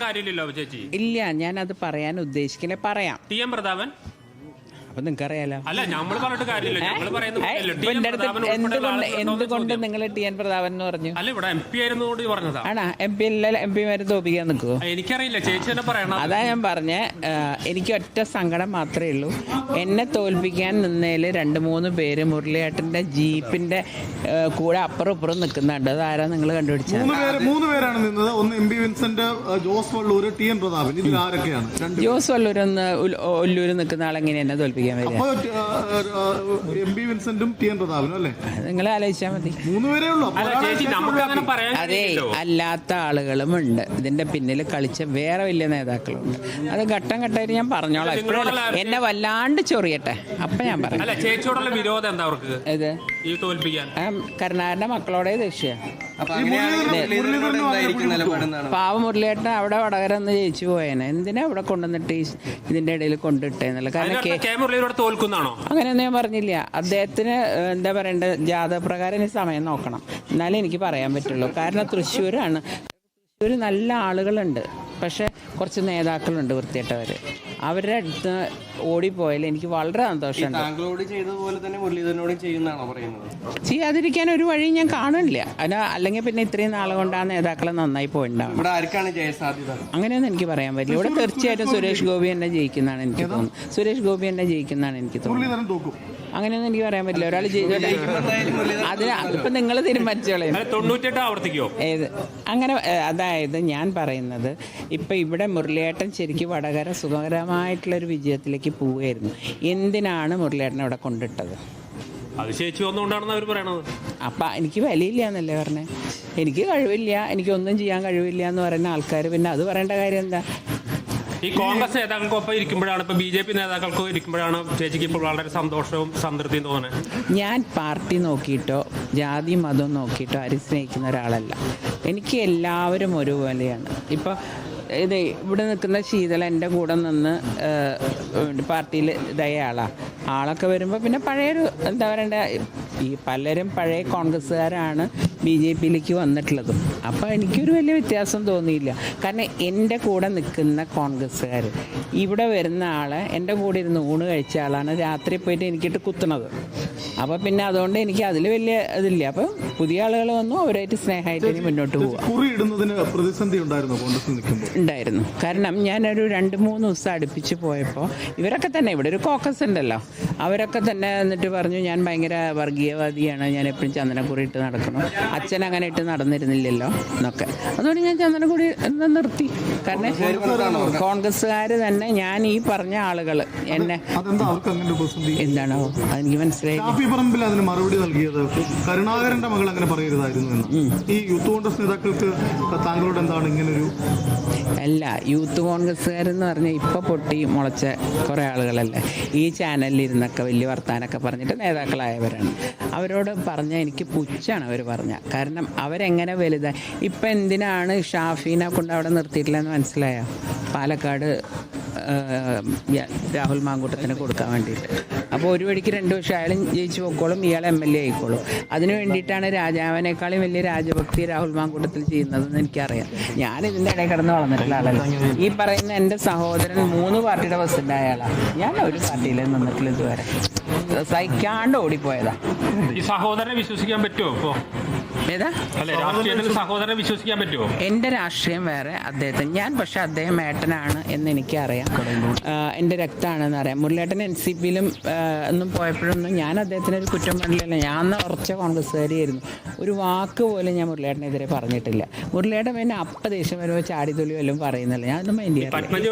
കാര്യമില്ലല്ലോ ചേച്ചി. ഇല്ല ഞാനത് പറയാൻ ഉദ്ദേശിക്കില്ല പറയാം. T M Prathapan? അപ്പൊ നിങ്ങൾക്കറിയാലോ അല്ല നമ്മൾ പറഞ്ഞിട്ട് കാര്യമില്ല. ഞങ്ങൾ പറയുന്നത് ഇപ്പൊ എന്റെ അടുത്ത് പ്രതാപൻ എന്തുകൊണ്ട് എന്തുകൊണ്ട് നിങ്ങൾ ടി എൻ പ്രതാപൻ എന്ന് പറഞ്ഞു? അല്ല ഇവിടെ എം പി ആയിരുന്നു കൊണ്ട് പറഞ്ഞതാ. ആണാ എം പി എല്ലാ എം പിമാരെ തോപ്പിക്കാൻ നിൽക്കുവോ എനിക്കറിയില്ല. ചേച്ചി തന്നെ പറയണം. അതാ ഞാൻ പറഞ്ഞ എനിക്ക് ഒറ്റ സങ്കടം മാത്രമേ ഉള്ളൂ. എന്നെ തോൽപ്പിക്കാൻ നിന്നേൽ രണ്ട് മൂന്ന് പേര് മുരളിയേട്ടന്റെ ജീപ്പിന്റെ കൂടെ അപ്പുറം ഇപ്പുറം നിൽക്കുന്നുണ്ട് അതാരാ നിങ്ങൾ കണ്ടുപിടിച്ചത് മൂന്ന് പേര് മൂന്ന് പേരാണ് നിന്നത്. ഒന്ന് M P Vincent Jose Vallur T N Prathapan. ഇതിൽ ആരൊക്കെയാണ്? രണ്ട് ജോസ് വല്ലൂരൊന്ന് ഒല്ലൂർ നിൽക്കുന്ന ആളെങ്ങനെ എന്നെ തോൽപ്പിക്കാൻ വരിക. എം പി വിൻസെന്റും ടി എൻ പ്രതാപനും അല്ലേ? നിങ്ങൾ ആലോചിച്ചാൽ മതി. മൂന്ന് പേരേ ഉള്ളൂ. അതെ അല്ലാത്ത ആളുകളും ഉണ്ട്. ഇതിന്റെ പിന്നിൽ കളിച്ച വേറെ വലിയ നേതാക്കളുണ്ട്. അത് ഘട്ടം ഘട്ടമായിട്ട് ഞാൻ പറഞ്ഞോളാം. എന്നെ വല്ലാണ്ട് ചൊറിയട്ടെ. അപ്പൊ ഞാൻ പറയാം. അല്ല ചേച്ചിയോടുള്ള വിരോധം എന്താ അവർക്ക്? ഇത് ഈ തോൽപ്പിക്കാൻ. ആ കരുണാകരന്റെ മക്കളോടെ ദേഷ്യ പാവ മുരളിയേട്ടൻ അവിടെ വടകര ഒന്ന് ജയിച്ചു പോയേനെ. എന്തിനാ അവിടെ കൊണ്ടുവന്നിട്ട് ഈ ഇതിന്റെ ഇടയിൽ കൊണ്ടിട്ടേന്നുള്ള? കാരണം കെ കെ മുരളിയോട് തോൽക്കുന്നാണോ അങ്ങനെയൊന്നും ഞാൻ പറഞ്ഞില്ല. അദ്ദേഹത്തിന് ഏഹ്, എന്താ പറയണ്ടത് ജാതക പ്രകാരം ഇനി സമയം നോക്കണം. എന്നാലേ എനിക്ക് പറയാൻ പറ്റുള്ളൂ. കാരണം തൃശ്ശൂരാണ്. തൃശ്ശൂർ നല്ല ആളുകളുണ്ട്. പക്ഷെ കുറച്ച് നേതാക്കളുണ്ട് വൃത്തിയിട്ടവർ അവരുടെ അടുത്ത് ഓടിപ്പോയാൽ എനിക്ക് വളരെ സന്തോഷമുണ്ട്. താങ്കളോട് ചെയ്തതുപോലെ തന്നെ മുരളീധരനോടും ചെയ്യുന്നതാണോ പറയുന്നത്? ചെയ്യാതിരിക്കാൻ ഒരു വഴി ഞാൻ കാണില്ല അത് അല്ലെങ്കിൽ പിന്നെ ഇത്രയും നാളെ കൊണ്ട് ആ നേതാക്കളെ നന്നായി പോയിണ്ടാവും. ഇവിടെ ആർക്കാണ് ജയസാധ്യത? അങ്ങനെയൊന്നും എനിക്ക് പറയാൻ പറ്റില്ല. ഇവിടെ തീർച്ചയായിട്ടും സുരേഷ് ഗോപി തന്നെ ജയിക്കുന്നതാണ് എനിക്ക് തോന്നുന്നത്. സുരേഷ് ഗോപി തന്നെ ജയിക്കുന്നതാണ് എനിക്ക് തോന്നുന്നത്. അങ്ങനെയൊന്നും എനിക്ക് പറയാൻ പറ്റില്ല. ഒരാൾ അതിന് അതിപ്പോ നിങ്ങൾ തീരുമാനിച്ചോളേ. തൊണ്ണൂറ്റെട്ട് ആവർത്തിക്കോ ഏത്? അങ്ങനെ അതായത് ഞാൻ പറയുന്നത് ഇപ്പൊ ഇവിടെ മുരളിയേട്ടൻ ശരിക്കും വടകര സുഖകരമായിട്ടുള്ള ഒരു വിജയത്തിലേക്ക് പോവുകയായിരുന്നു. എന്തിനാണ് മുരളിയേട്ടനെ ഇവിടെ കൊണ്ടിട്ടത്? അപ്പൊ ചേച്ചി വന്നുകൊണ്ടാണെന്ന് അവർ പറയണത്. അപ്പം എനിക്ക് വിലയില്ല എന്നല്ലേ പറഞ്ഞേ. എനിക്ക് കഴിവില്ല എനിക്കൊന്നും ചെയ്യാൻ കഴിവില്ല എന്ന് പറയുന്ന ആൾക്കാർ പിന്നെ അത് പറയേണ്ട കാര്യം എന്താ? ഈ കോൺഗ്രസ് നേതാക്കൾക്കൊപ്പം ഇരിക്കുമ്പോഴാണ് ഇപ്പൊ ബി ജെ പി നേതാക്കൾക്കും ഇരിക്കുമ്പോഴാണ് ചേച്ചിക്ക് ഇപ്പോൾ വളരെ സന്തോഷവും സംതൃപ്തിയും തോന്നുന്നത് ഞാൻ പാർട്ടി നോക്കിയിട്ടോ ജാതി മതം നോക്കിയിട്ടോ ആരും സ്നേഹിക്കുന്ന ഒരാളല്ല. എനിക്ക് എല്ലാവരും ഒരുപോലെയാണ്. ഇപ്പോൾ ഇത് ഇവിടെ നിൽക്കുന്ന ശീതള എന്റെ കൂടെ നിന്ന് പാർട്ടിയിൽ ഇതായ ആളാണ് ആളൊക്കെ വരുമ്പോൾ പിന്നെ പഴയൊരു എന്താ പറയണ്ട ഈ പലരും പഴയ കോൺഗ്രസ്സുകാരാണ് ബി ജെ പിയിലേക്ക് വന്നിട്ടുള്ളതും. അപ്പോൾ എനിക്കൊരു വലിയ വ്യത്യാസം തോന്നിയില്ല. കാരണം എന്റെ കൂടെ നിൽക്കുന്ന കോൺഗ്രസ്സുകാർ ഇവിടെ വരുന്ന ആൾ എന്റെ കൂടെ ഇരുന്ന് ഊണ് കഴിച്ച ആളാണ് രാത്രി പോയിട്ട് എനിക്കിട്ട് കുത്തുന്നത്. അപ്പോൾ പിന്നെ അതുകൊണ്ട് എനിക്ക് അതിൽ വലിയ ഇതില്ല. അപ്പം പുതിയ ആളുകൾ വന്നു അവരായിട്ട് സ്നേഹമായിട്ട് ഇനി മുന്നോട്ട് പോകും പ്രതിസന്ധി ഉണ്ടായിരുന്നു കോൺഗ്രസ് നിൽക്കുമ്പോൾ? ഉണ്ടായിരുന്നു. കാരണം ഞാനൊരു രണ്ട് മൂന്ന് ദിവസം അടുപ്പിച്ച് പോയപ്പോൾ ഇവരൊക്കെ തന്നെ ഇവിടെ ഒരു കോക്കസ് ഉണ്ടല്ലോ. അവരൊക്കെ തന്നെ എന്നിട്ട് പറഞ്ഞു ഞാൻ ഭയങ്കര വർഗീയവാദിയാണ്. ഞാൻ എപ്പോഴും ചന്ദനക്കുറി ഇട്ട് നടക്കണം. അച്ഛൻ അങ്ങനെ ഇട്ട് നടന്നിരുന്നില്ലല്ലോ എന്നൊക്കെ. അതുകൊണ്ട് ഞാൻ ചന്ദനക്കുറി നിർത്തി. കാരണം കോൺഗ്രസ്സുകാർ തന്നെ ഞാൻ ഈ പറഞ്ഞ ആളുകൾ എന്നെ എന്താണോ? അതെനിക്ക് മനസ്സിലായി മറുപടി നൽകിയത് കരുണാകരന്റെ മകൾ അങ്ങനെ പറയരുതായിരുന്നു ഈ യൂത്ത് കോൺഗ്രസ് നേതാക്കൾക്ക് താങ്കളോട് എന്താണ് ഇങ്ങനൊരു അല്ല യൂത്ത് കോൺഗ്രസ്സുകാരെന്ന് പറഞ്ഞാൽ ഇപ്പൊ പൊട്ടി മുളച്ച കുറേ ആളുകളല്ലേ. ഈ ചാനലിൽ ഇരുന്നൊക്കെ വലിയ വർത്താനൊക്കെ പറഞ്ഞിട്ട് നേതാക്കളായവരാണ്. അവരോട് പറഞ്ഞ എനിക്ക് പുച്ഛാണ് അവർ പറഞ്ഞ. കാരണം അവരെങ്ങനെ വലുതായി ഇപ്പം എന്തിനാണ് ഷാഫീനെ കൊണ്ട് അവിടെ നിർത്തിയിട്ടില്ലെന്ന് മനസ്സിലായോ? പാലക്കാട് രാഹുൽ മാങ്കൂട്ടത്തിന് കൊടുക്കാൻ വേണ്ടിയിട്ട്. അപ്പോൾ ഒരു വഴിക്ക് രണ്ട് വർഷം അയാളും ജയിച്ചു പോയിക്കോളും ഇയാൾ എം എൽ എ ആയിക്കോളും. അതിനു വേണ്ടിയിട്ടാണ് രാജാവിനേക്കാളും വലിയ രാജഭക്തി രാഹുൽ മാങ്കൂട്ടത്തിൽ ചെയ്യുന്നതെന്ന് എനിക്കറിയാം. ഞാൻ ഇതിന്റെ ഇടയിൽ കിടന്ന് വളർന്നിട്ടുള്ള ആളല്ല. ഈ പറയുന്ന എന്റെ സഹോദരൻ മൂന്ന് പാർട്ടിയുടെ പ്രസിഡന്റ് ആയാളാണ് ഞാൻ ഒരു പാർട്ടിയിൽ നിന്നിട്ടില്ല ഇതുവരെ. സഹിക്കാണ്ട് ഓടിപ്പോയതാ. ഈ സഹോദരനെ വിശ്വസിക്കാൻ പറ്റുമോ ഇപ്പോ? ഏതാ? സഹോദരനെ വിശ്വസിക്കാൻ പറ്റുമോ? എന്റെ രാഷ്ട്രീയം വേറെ അദ്ദേഹത്തിന്. ഞാൻ പക്ഷെ അദ്ദേഹം ഏട്ടനാണ് എന്ന് എനിക്ക് അറിയാം എന്റെ രക്തമാണെന്ന് അറിയാം. മുരളിയേട്ടൻ എൻ സി പിയിലും ഒന്നും പോയപ്പോഴൊന്നും ഞാൻ അദ്ദേഹത്തിന് ഒരു കുറ്റം പറഞ്ഞില്ല ഞാൻ ഉറച്ച കോൺഗ്രസ്സുകാരിയായിരുന്നു. ഒരു വാക്ക് പോലും ഞാൻ മുരളിയേട്ടനെതിരെ പറഞ്ഞിട്ടില്ല. മുരളിയേട്ടൻ പിന്നെ അപ്പ ദേഷ്യം വരുമ്പോൾ ചാടിത്തൊലി വല്ലതും പറയുന്നില്ല? ഞാനൊന്നും മൈൻഡ് ചെയ്യാറില്ല.